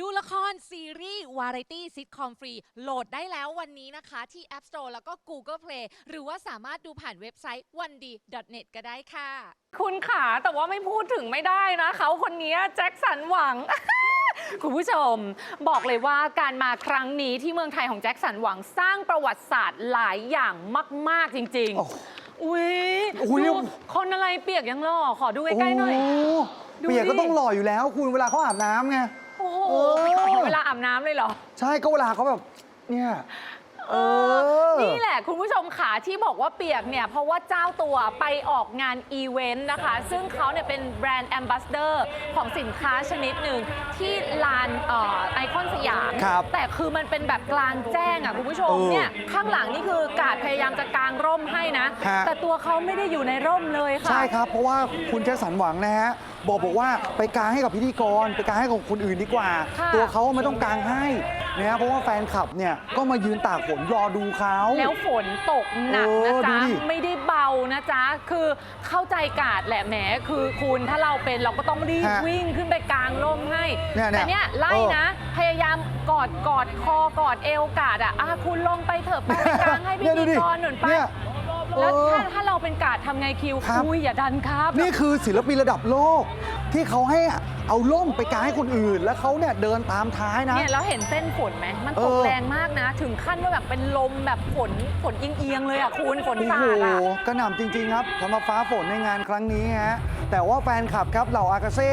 ดูละครซีรีส์ วาไรตี้ซิทคอมฟรี โหลดได้แล้ววันนี้นะคะที่ App Store แล้วก็ Google Play หรือว่าสามารถดูผ่านเว็บไซต์ o n e d net ก็ได้ค่ะ คุณขาแต่ว่าไม่พูดถึงไม่ได้นะ เขาคนนี้แจ็คสันหวัง คุณผู้ชม บอกเลยว่าการมาครั้งนี้ที่เมืองไทยของแจ็คสันหวังสร้างประวัติศาสตร์หลายอย่างมาก ๆ จริงโอ้ๆอุ้ยโอ้โห ดูคนอะไรเปียกยังหล่อขอดูใกล้ๆหน่อยโโดูเปียกก็ดิต้องหล่ออยู่แล้ว คุณเวลาเขาอาบน้ำไง โอ้โหเออเวลาอาบน้ำเลยเหรอ ใช่ก็เวลาเขาแบบ เนี่ย เออ นี่แหละคุณผู้ชมขาที่บอกว่าเปียกเนี่ยเพราะว่าเจ้าตัวไปออกงานอีเวนต์นะคะ ซึ่งเขาเนี่ยเป็นแบรนด์แอมบาสเดอร์ของสินค้าชนิดหนึ่งที่ลานไอคอนสยาม ครับแต่คือมันเป็นแบบกลางแจ้งอะคุณผู้ชมเออเนี่ยข้างหลังนี่คือกาดพยายามจะกางร่มให้นะ ฮะ แต่ตัวเขาไม่ได้อยู่ในร่มเลยค่ะ ใช่ครับ เพราะว่าคุณแจ็คสันหวังนะฮะ บอกบอกว่าไปกางให้กับพิธีกร ไปกางให้กับคนอื่นดีกว่า ค่ะ ตัวเขาไม่ต้องกางให้ นะฮะเพราะว่าแฟนคลับเนี่ยก็มายืนตากฝนรอดูเขา แล้วฝนตกหนักเอนะอดูจ๊ะดิ ไม่ได้เบานะจ๊ะ คือเข้าใจกาดแหละแหมคือคุณถ้าเราเป็นเราก็ต้องรีบฮะวิ่งขึ้นไปกลางร่มให้เนี่ยเนี่ยแต่เนี่ยไล่เออนะ พยายามกอดกอดคอกอดเอวกาดอะอะคุณลงไปเถอะไปไปกลางให้พิเนี่ยดูธีดิกรหนุนไปเนี่ยแล้วเออถ้าถ้าเราเป็นกาดทำไงคิวครับอุ้ยอย่าดันครับ นี่คือศิลปินระดับโลก ที่เขาให้เอาล่มไปกางให้คนอื่น แล้วเขาเนี่ยเดินตามท้ายนะ เนี่ยเราเห็นเส้นฝนไหมมันตกเออแรงมากนะ ถึงขั้นว่าแบบเป็นลมแบบฝนฝนเอียงๆเลยอะคุณฝนโอ้สาโหดอะกระหน่ำจริง ๆ ครับสำหรับฟ้าฝนในงานครั้งนี้ฮะ แต่ว่าแฟนคลับครับเหล่าอากาเซ่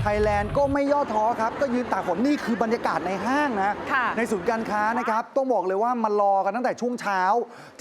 ไทยแลนด์ก็ไม่ย่อท้อครับ ก็ยืนตากฝนนี่คือบรรยากาศในห้างนะค่ะในศูนย์การค้านะครับ ต้องบอกเลยว่ามารอกันตั้งแต่ช่วงเช้า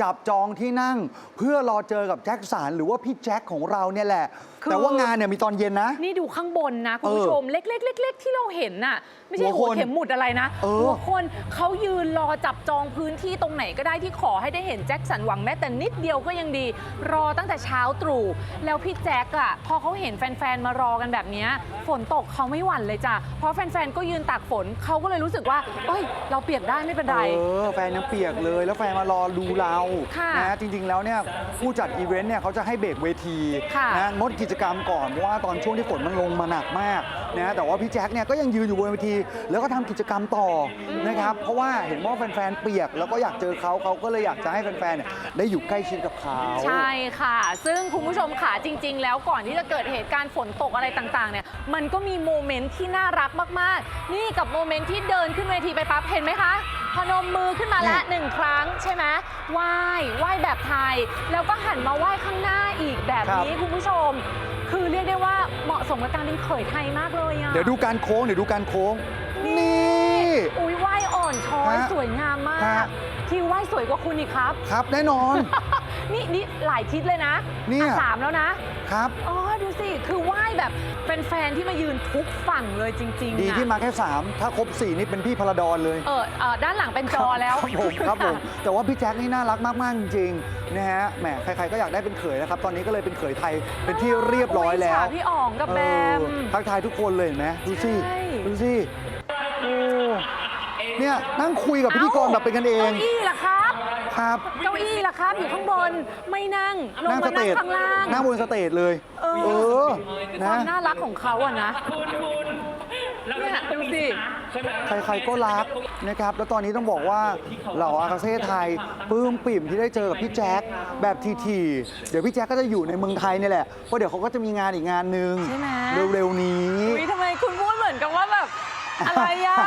จับจองที่นั่ง เพื่อรอเจอกับแจ็คสันหรือว่าพี่แจ็คของเราเนี่ยแหละคือแต่ว่างานเนี่ยมีตอนเย็นนะ นี่ดูข้างบนนะ คุณผู้ชมเล็กๆเล็กๆที่เราเห็นน่ะไม่ใช่หัหัววคนเข็มหมุดอะไรนะเออหัวคนเขายืนรอจับจองพื้นที่ตรงไหนก็ได้ที่ขอให้ได้เห็นแจ็คสันหวังแม้แต่นิดเดียวก็ยังดี รอตั้งแต่เช้าตรู่แล้วพี่แจ็คอะพอเขาเห็นแฟนๆ มารอกันแบบเนี้ยฝนตกเขาไม่หวั่นเลยจ้ะ เพราะแฟนๆ ก็ยืนตากฝนเขาก็เลยรู้สึกว่าเอ้ย เราเปียกได้ไม่เป็นไร เออ แฟนยังเปียกเลย แล้วแฟนมารอดูเราค่ะนะจริงๆ แล้วเนี่ยผู้จัดอีเวนต์เนี่ยเขาจะให้เบรกเวทีค่ะนะงดกิจกรรมก่อนเพราะว่าตอนช่วงที่ฝนมันลงมาหนักมากนะแต่ว่าพี่แจ็คเนี่ยก็ยังยืนอยู่บนเวที แล้วก็ทำกิจกรรมต่ออนะครับเพราะว่าเห็นว่าแฟนๆ เปียก แล้วก็อยากเจอเขาเขาก็เลยอยากจะให้แฟนๆเนี่ยได้อยู่ใกล้ชิดกับเขาใช่ค่ะ ซึ่งคุณผู้ชมค่ะจริง ๆ แล้วก่อนที่จะเกิดเหตุการณ์ฝนตกอะไรต่างๆเนี่ยมันก็มีโมเมนต์ที่น่ารักมากๆ นี่กับโมเมนต์ที่เดินขึ้นเวทีไปปั๊บเห็นไหมคะพนมมือขึ้นมาแล้วหนึ่งครั้งใช่ไหมไหว้ไหว้แบบไทย แล้วก็หันมาไหว้ข้างหน้าอีกแบบนี้คุณผู้ชม คือเรียกได้ว่าเหมาะสมกับการเป็นเขยไทยมากเลยอะเดี๋ยวดูการโค้งเดี๋ยวดูการโค้ง นี่นี่อุ้ยไหว้อ่อนช้อยฮะสวยงามมาฮะกคิวไหว้สวยกว่าคุณอีกครับ ครับแน่นอน นี่นี่หลายทิศเลยนะเนี่ย อะสามแล้วนะ ครับ อ๋อ ดูสิ คือไหว้แบบเป็นแฟนที่มายืนทุกฝั่งเลยจริงๆดีอะที่มาแค่ 3 ถ้าครบ 4 นี่เป็นพี่พลดอนเลยเออเออด้านหลังเป็นจอแล้วครับผมครับผม แต่ว่าพี่แจ็คนี่น่ารักมาก ๆ จริงๆนะฮะ แหม ใคร ๆ ก็อยากได้เป็นเขยนะครับ ตอนนี้ก็เลยเป็นเขยไทย เป็นที่เรียบร้อยแล้วโฉาพี่อ๋องกับแบม เออทักทายทุกคนเลยเห็นไหมดูสิใช่ ดูสิโอ้เนี่ยนั่งคุยกับพิธีกรแบบเป็นกันเอง เก้าอี้ล่ะครับ ครับ เก้าอี้ล่ะครับอยู่ข้างบนไม่นั่งลงนั่งมาสเตนั่งจข้างล่างนั่งบนสเตจเลย เออเออควานะมน่ารักของเขาอะนะเนี่ยดูสิใครๆก็รักนะครับ แล้วตอนนี้ต้องบอกว่าเหล่าอากาเซ่ไทยปลื้มปิ่มที่ได้เจอกับพี่แจ็คแบบทีๆเดี๋ยวพี่แจ็คก็จะอยู่ในเมืองไทยนี่แหละเพราะเดี๋ยวเขาก็จะมีงานอีกงานหนึ่งใช่ไหม เร็วๆนี้ อุ้ยทำไมคุณพูดเหมือนกับว่าแบบ อะไรอะ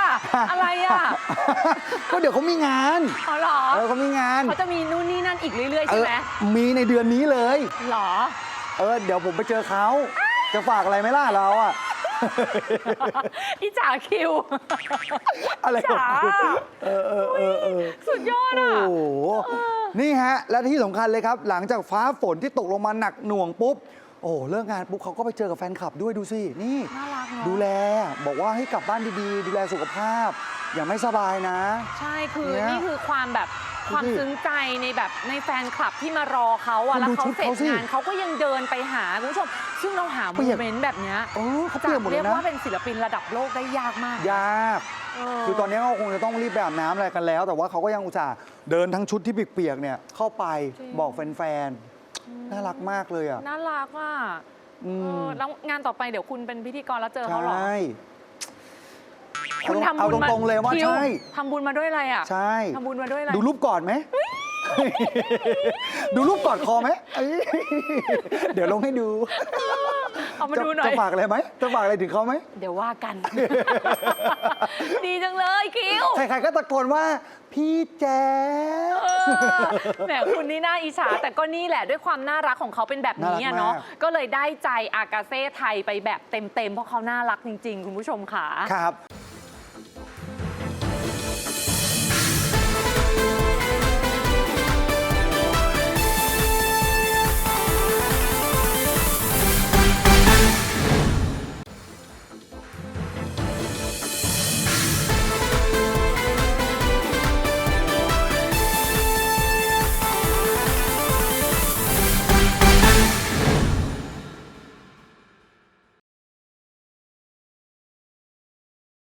อะไรอะก็เดี๋ยวเขามีงานอ๋อเหรอเออเขามีงานเขาจะมีนู่นนี่นั่นอีกเรื่อยๆเอใช่อไหมมีในเดือนนี้เลยหรอ เออ เดี๋ยวผมไปเจอเขาจะฝากอะไรไหมล่ะเราอะ อีจ๋าคิว อะไรของคุณจ๋า เออเออเออเออ สุดยอดโอ้อะโห นี่ฮะ และที่สำคัญเลยครับ หลังจากฟ้าฝนที่ตกลงมาหนักหน่วงปุ๊บ โอ้เลิกงานปุ๊บเขาก็ไปเจอกับแฟนคลับด้วยดูสิ นี่ น่ารักเนอะ ดูแลบอกว่าให้กลับบ้านดีๆ ดูแลสุขภาพ อย่าไม่สบายนะ ใช่คือเนี่ยนี่คือความแบบดูความดิซึ้งใจในแบบในแฟนคลับที่มารอเขาอะคุณแล้วดูเขาชุดเสร็จเขาสิงานเขาก็ยังเดินไปหาคุณผู้ชม ซึ่งเราหาโมเปียกเมนต์แบบเนี้ยเออเขาจะเปลี่ยนหมดเลเรียยกนะว่าเป็นศิลปินระดับโลกได้ยากมาก ยากเคือตอนนี้ก็คงจะต้องรีบไปอาบน้ำอะไรกันแล้ว แต่ว่าเขาก็ยังอุตส่าห์เดินทั้งชุดที่เปียกๆเนี่ยเข้าไปจริงบอกแฟนๆน่ารักมากเลยอะน่ารักอะ อืเอมอแล้วงานต่อไปเดี๋ยวคุณเป็นพิธีกรแล้วเจอใชเขาเหรอ่ คุณทำเอาบุญมาตรงๆเลยว่าคิวใช่ ทำบุญมาด้วยอะไรอะใช่ ทำบุญมาด้วยอะไร ดูรูปก่อนไหม ดูรูปก่อนคอไหมเอ้ยเดี๋ยวลงให้ดูเอามาจะดูหน่อย จะฝากอะไรไหมจะฝากอะไรถึงเขาไหม เดี๋ยวว่ากันดีจังเลย คิวใครๆก็ตะโกนว่าพี่แจ๊คเออแหมคุณนี่น่าอิจฉาแต่ก็นี่แหละด้วยความน่ารักของเขาเป็นแบบนี้อะน่ารักมาก เนาะก็เลยได้ใจอากาเซ่ไทยไปแบบเต็มๆเพราะเขาน่ารักจริง ๆ คุณผู้ชมค่ะ ครับ